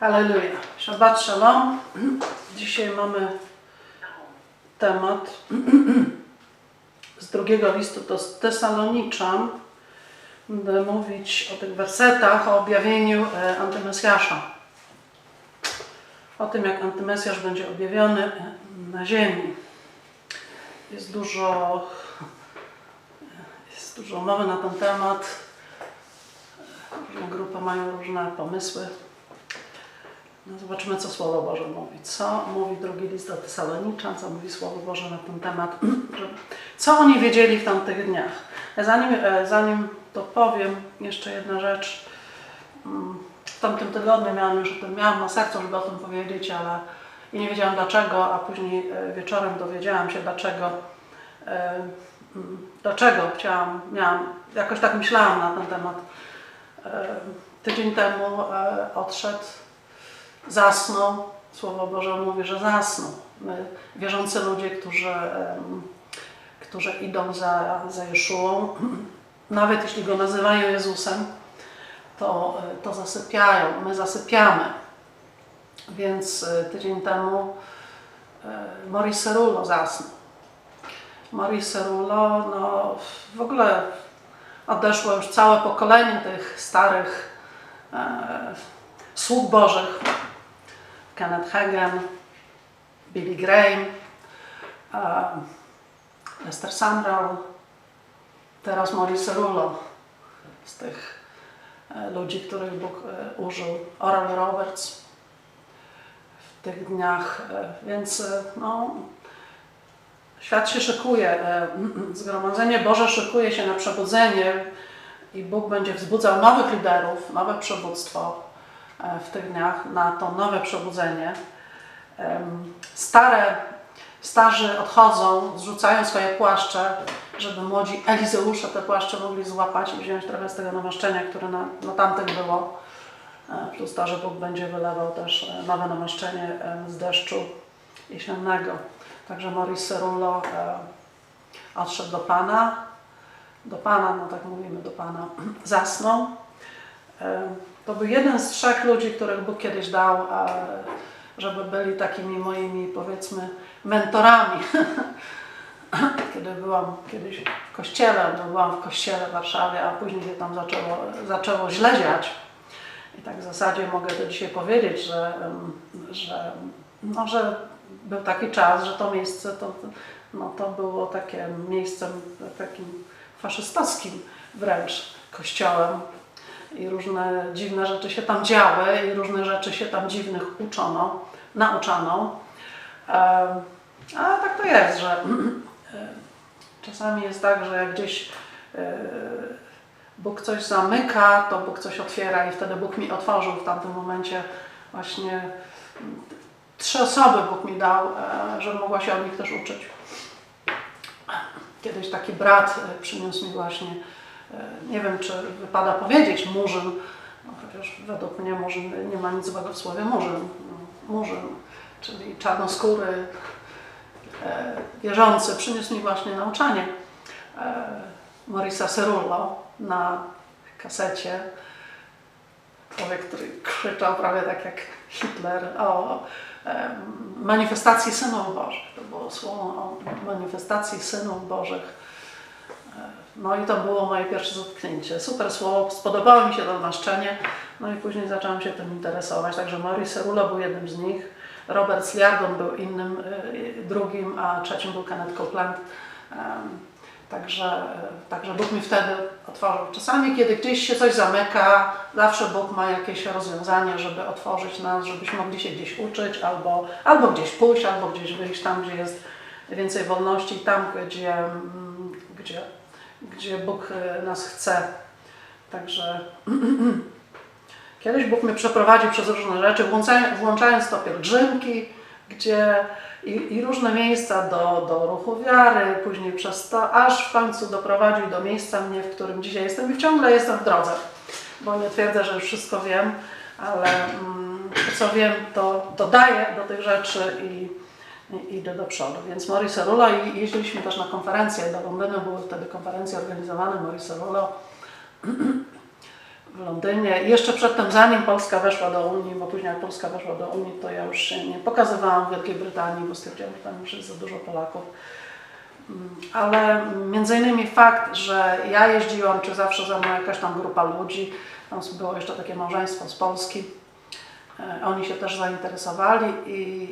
Halleluja. Shabbat shalom. Dzisiaj mamy temat z drugiego listu do Tesaloniczan. Będę mówić o tych wersetach, o objawieniu e, antymesjasza. O tym, jak antymesjasz będzie objawiony e, na ziemi. Jest dużo, jest dużo mowy na ten temat. Różne grupy mają różne pomysły. No zobaczymy, co Słowo Boże mówi. Co mówi drugi list do Tesaloniczan, co mówi Słowo Boże na ten temat. Co oni wiedzieli w tamtych dniach. Zanim, e, zanim to powiem, jeszcze jedna rzecz. Mm, W tamtym tygodniu miałam już o tym, miałam na sercu, żeby o tym powiedzieć, ale i nie wiedziałam dlaczego, a później e, wieczorem dowiedziałam się dlaczego. e, mm, Dlaczego chciałam, miałam, jakoś tak myślałam na ten temat. Tydzień temu odszedł zasnął. Słowo Boże mówi, że zasnął. My, wierzący ludzie, którzy, którzy idą za, za Jeszułą, nawet jeśli go nazywają Jezusem, to, e, to zasypiają. My zasypiamy. Więc e, tydzień temu e, Maurice Cerullo zasnął. Maurice Cerullo, no w ogóle odeszło już całe pokolenie tych starych e, sług Bożych, Kenneth Hagen, Billy Graham, Lester Sumrall, teraz Maurice Cerullo z tych e, ludzi, których Bóg e, użył, Oral Roberts w tych dniach, e, więc no, świat się szykuje, Zgromadzenie Boże szykuje się na przebudzenie i Bóg będzie wzbudzał nowych liderów, nowe przywództwo w tych dniach na to nowe przebudzenie. Stare, starzy odchodzą, zrzucają swoje płaszcze, żeby młodzi Elizeusze te płaszcze mogli złapać i wziąć trochę z tego namaszczenia, które na, na było. E, Plus to, że Bóg będzie wylewał też e, nowe namaszczenie z deszczu jesiennego. Także Maurice Cerullo e, odszedł do Pana, do Pana, no tak mówimy, do Pana, zasnął. To był jeden z trzech ludzi, których Bóg kiedyś dał, żeby byli takimi moimi, powiedzmy, mentorami. Kiedy byłam kiedyś w kościele, bo byłam w kościele w Warszawie, a później się tam zaczęło, zaczęło źle dziać. I tak w zasadzie mogę to dzisiaj powiedzieć, że, że, no, że był taki czas, że to miejsce to, no, to było takie miejscem takim faszystowskim wręcz kościołem i różne dziwne rzeczy się tam działy i różne rzeczy się tam dziwnych uczono, nauczano. A tak to jest, że czasami jest tak, że jak gdzieś e, Bóg coś zamyka, to Bóg coś otwiera i wtedy Bóg mi otworzył w tamtym momencie właśnie trzy osoby Bóg mi dał, e, że mogła się od nich też uczyć. Kiedyś taki brat e, przyniósł mi właśnie, nie wiem czy wypada powiedzieć murzyn, no chociaż według mnie murzyn nie ma nic złego w słowie murzyn. No, Murzyn, czyli czarnoskóry, e, wierzący, przyniósł mi właśnie nauczanie e, Maurisa Cerullo na kasecie. Człowiek, który krzyczał prawie tak jak Hitler o em, manifestacji synów Bożych. To było słowo o manifestacji synów Bożych. No i to było moje pierwsze zetknięcie. Super słowo, spodobało mi się to namaszczenie. No i później zaczęłam się tym interesować. Także Maurice Cerullo był jednym z nich. Robert Sliardon był innym, y, drugim, a trzecim był Kenneth Copeland. Także, także Bóg mi wtedy otworzył. Czasami, kiedy gdzieś się coś zamyka, zawsze Bóg ma jakieś rozwiązanie, żeby otworzyć nas, żebyśmy mogli się gdzieś uczyć, albo, albo gdzieś pójść, albo gdzieś wyjść tam, gdzie jest więcej wolności, tam, gdzie, mm, gdzie, gdzie Bóg e, nas chce. Także kiedyś Bóg mnie przeprowadził przez różne rzeczy, włączając, to pielgrzymki, gdzie i, i różne miejsca do, do ruchu wiary, później przez to, aż w końcu doprowadził do miejsca mnie, w którym dzisiaj jestem i ciągle jestem w drodze, bo nie twierdzę, że już wszystko wiem, ale mm, co wiem, to dodaję do tych rzeczy i idę do przodu. Więc Maurice Cerullo i jeździliśmy też na konferencje do Londynu, były wtedy konferencje organizowane, Maurice Cerullo w Londynie. Jeszcze przedtem, zanim Polska weszła do Unii, bo później jak Polska weszła do Unii, to ja już się nie pokazywałam w Wielkiej Brytanii, bo stwierdziłam, że tam już jest za dużo Polaków. Mm, Ale między innymi fakt, że ja jeździłam, czy zawsze ze mną jakaś tam grupa ludzi, tam było jeszcze takie małżeństwo z Polski, Oni się też zainteresowali i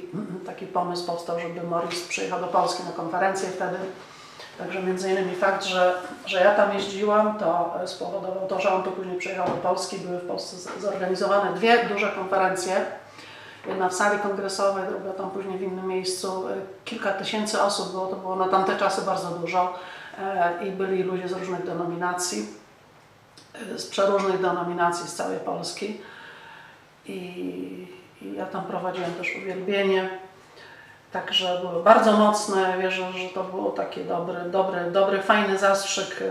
taki pomysł powstał, żeby Morris przyjechał do Polski na konferencję wtedy. Także między innymi fakt, że, że ja tam jeździłam, to e, spowodował to, że on tu później przyjechał do Polski. Były w Polsce zorganizowane dwie duże konferencje. Jedna w sali kongresowej, druga tam później w innym miejscu. E, Kilka tysięcy osób było, to było na tamte czasy bardzo dużo e, i byli ludzie z różnych denominacji, e, z przeróżnych denominacji z całej Polski i, i ja tam prowadziłem też uwielbienie. Także było bardzo mocne. Wierzę, że to było taki dobry, dobry, dobry fajny zastrzyk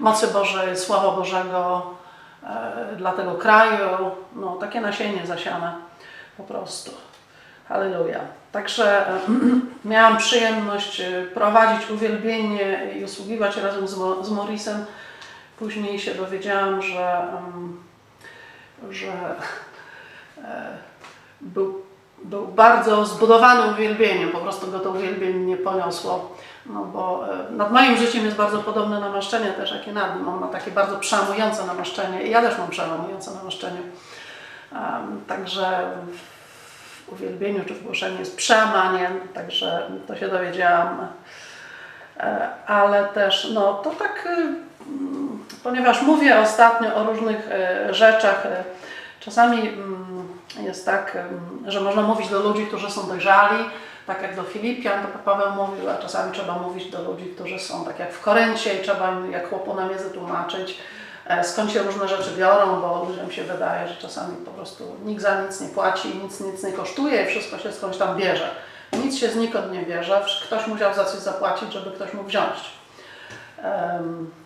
mocy Bożej, Słowa Bożego e, dla tego kraju. No, takie nasienie zasiane po prostu. Halleluja. Także miałam przyjemność e, prowadzić uwielbienie i usługiwać razem z, z Morrisem. Później się dowiedziałam, że, że był, był bardzo zbudowany uwielbieniem, po prostu go to uwielbienie nie poniosło. No bo e, nad moim życiem jest bardzo podobne namaszczenie też, jak i nad nim. On ma takie bardzo przełamujące namaszczenie i ja też mam przełamujące namaszczenie. Em, Także w uwielbieniu czy w głoszeniu jest przełamanie, także to się dowiedziałam. E, Ale też, no to tak, e, mm, ponieważ mówię ostatnio o różnych e, rzeczach, e, czasami mm, jest tak, że można mówić do ludzi, którzy są dojrzali, tak jak do Filipian, to Paweł mówił, a czasami trzeba mówić do ludzi, którzy są tak jak w Koryncie i trzeba im jak chłopu na miedzę tłumaczyć, e, skąd się różne rzeczy biorą, bo ludziom się wydaje, że czasami po prostu nikt za nic nie płaci, nic nic nie kosztuje i wszystko się skądś tam bierze. Nic się znikąd nie bierze, ktoś musiał za coś zapłacić, żeby ktoś mógł wziąć.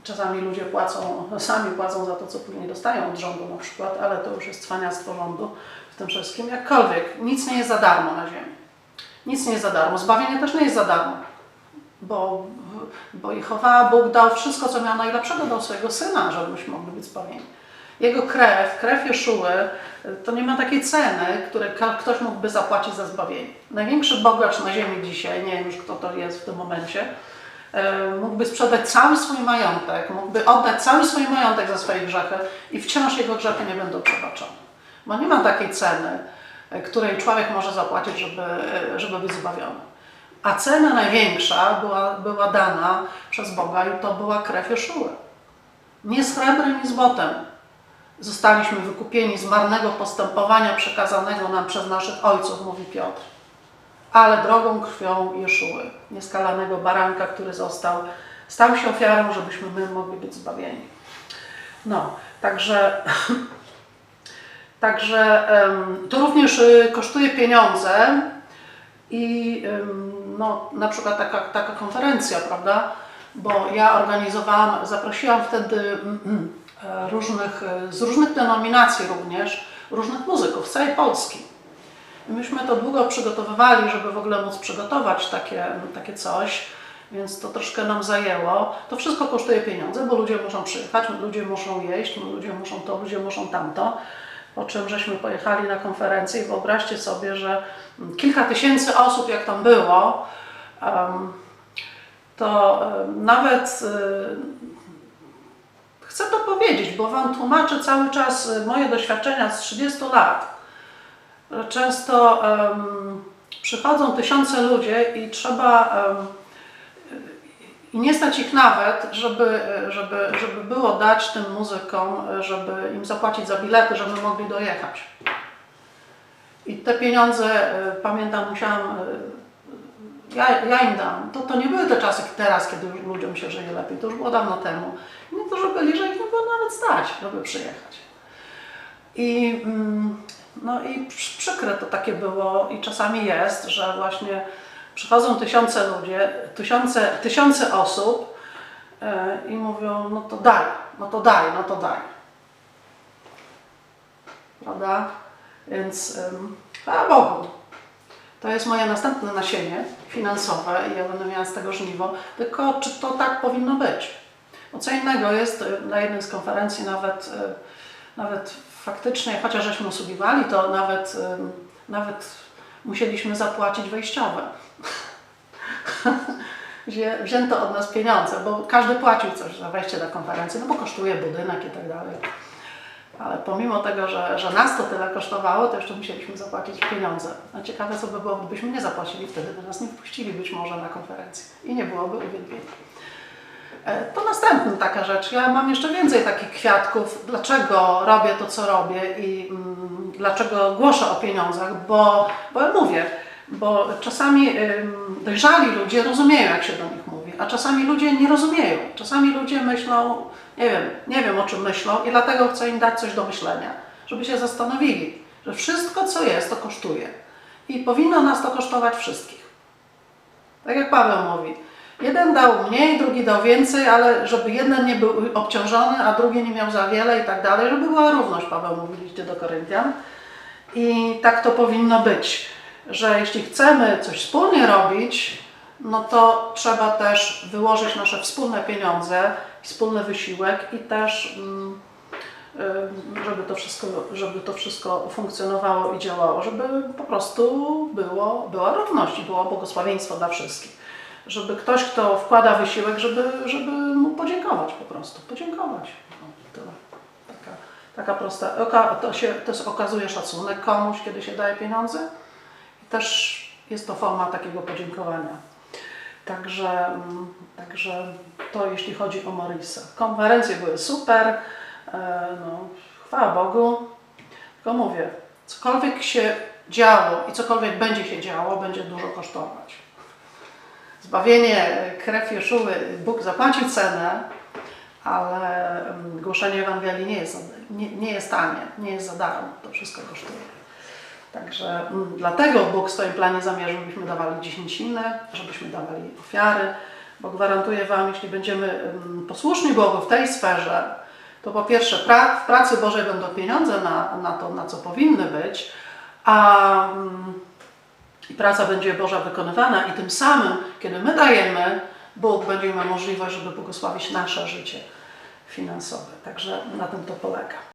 Czasami ludzie płacą, sami płacą za to, co później dostają od rządu na przykład, ale to już jest cwaniactwo rządu tym wszystkim. Jakkolwiek, nic nie jest za darmo na ziemi. Nic nie jest za darmo. Zbawienie też nie jest za darmo. Bo, bo Jehowa Bóg dał wszystko, co miał najlepszego, dał swojego Syna, żebyśmy mogli być zbawieni. Jego krew, krew Jeszuły, to nie ma takiej ceny, której ktoś mógłby zapłacić za zbawienie. Największy bogacz na ziemi dzisiaj, nie wiem już kto to jest w tym momencie, e, mógłby sprzedać cały swój majątek, mógłby oddać cały swój majątek za swoje grzechy i wciąż jego grzechy nie będą przebaczone. Bo nie ma takiej ceny, e, której człowiek może zapłacić, żeby, e, żeby być zbawiony. A cena największa była, była dana przez Boga i to była krew Jeszuły. Nie srebrem, nie złotem. Zostaliśmy wykupieni z marnego postępowania przekazanego nam przez naszych ojców, mówi Piotr, ale drogą krwią Jeszuły, nieskalanego baranka, który został, stał się ofiarą, żebyśmy my mogli być zbawieni. No, także, także to również y, kosztuje pieniądze i no, na przykład taka, taka konferencja, prawda? Bo ja organizowałam, zaprosiłam wtedy e, różnych, e, z różnych denominacji również, różnych muzyków z całej Polski. Myśmy to długo przygotowywali, żeby w ogóle móc przygotować takie, takie coś, więc to troszkę nam zajęło. To wszystko kosztuje pieniądze, bo ludzie muszą przyjechać, ludzie muszą jeść, ludzie muszą to, ludzie muszą tamto. Po czym żeśmy pojechali na konferencję i wyobraźcie sobie, że kilka tysięcy osób, jak tam było, to nawet y, chcę to powiedzieć, bo Wam tłumaczę cały czas y, moje doświadczenia z 30 lat. Często przychodzą tysiące ludzi i trzeba i nie stać ich nawet, żeby, żeby, żeby było dać tym muzykom, żeby im zapłacić za bilety, żeby mogli dojechać. I te pieniądze, e, pamiętam, musiałam, e, ja, ja im dam. To, to nie były te czasy teraz, kiedy ludziom się żyje lepiej, to już było dawno temu. Nie to, że byli, że ich nie było nawet stać, żeby przyjechać. I, mm, no i przy- przykre to takie było i czasami jest, że właśnie przychodzą tysiące ludzi, tysiące, tysiące osób e, i mówią, no to daj, no to daj, no to daj. Prawda? Więc chwała Bogu. To jest moje następne nasienie finansowe i ja będę miała z tego żniwo. Tylko czy to tak powinno być? Bo co innego jest, y, na jednej z konferencji nawet y, nawet faktycznie, chociaż żeśmy usługiwali, to nawet, nawet musieliśmy zapłacić wejściowe. Wzię- Wzięto od nas pieniądze, bo każdy płacił coś za wejście na konferencję, no bo kosztuje budynek i tak dalej. Ale pomimo tego, że, że nas to tyle kosztowało, to jeszcze musieliśmy zapłacić pieniądze. A ciekawe, co by było, gdybyśmy nie zapłacili, wtedy by nas nie wpuścili być może na konferencję i nie byłoby uwielbienia. E, To następna taka rzecz. Ja mam jeszcze więcej takich kwiatków. Dlaczego robię to, co robię i mm, dlaczego głoszę o pieniądzach? Bo, bo ja mówię, bo czasami dojrzali ludzie rozumieją, jak się do nich mówi, a czasami ludzie nie rozumieją. Czasami ludzie myślą, nie wiem, nie wiem o czym myślą i dlatego chcę im dać coś do myślenia, żeby się zastanowili, że wszystko, co jest, to kosztuje. I powinno nas to kosztować wszystkich. Tak jak Paweł mówi, jeden dał mniej, drugi dał więcej, ale żeby jeden nie był obciążony, a drugi nie miał za wiele i tak dalej, żeby była równość, Paweł mówi do Koryntian. I tak to powinno być, że jeśli chcemy coś wspólnie robić, no to trzeba też wyłożyć nasze wspólne pieniądze, wspólny wysiłek i też mm, ym, żeby to wszystko, żeby to wszystko funkcjonowało i działało, żeby po prostu było, była równość i było błogosławieństwo dla wszystkich. Żeby ktoś, kto wkłada wysiłek, żeby, żeby mu podziękować po prostu, podziękować. No, tyle. Taka, taka prosta, to się to okazuje szacunek komuś, kiedy się daje pieniądze też jest to forma takiego podziękowania. Także, mm, także to jeśli chodzi o Morisa. Konferencje były super, e, no, chwała Bogu. Tylko mówię, cokolwiek się działo i cokolwiek będzie się działo, będzie dużo kosztować. Zbawienie, krew Jeszuły, Bóg zapłaci cenę, ale mm, głoszenie Ewangelii nie jest, nie, nie jest tanie, nie jest za darmo, to wszystko kosztuje. Także mm, dlatego Bóg w swoim planie zamierzył, żebyśmy dawali dziesięcinę, żebyśmy dawali ofiary, bo gwarantuję Wam, jeśli będziemy mm, posłuszni Bogu w tej sferze, to po pierwsze pra, w pracy Bożej będą pieniądze na, na to, na co powinny być, a mm, i praca będzie Boża wykonywana i tym samym, kiedy my dajemy, Bóg będzie miał możliwość, żeby błogosławić nasze życie finansowe. Także na tym to polega.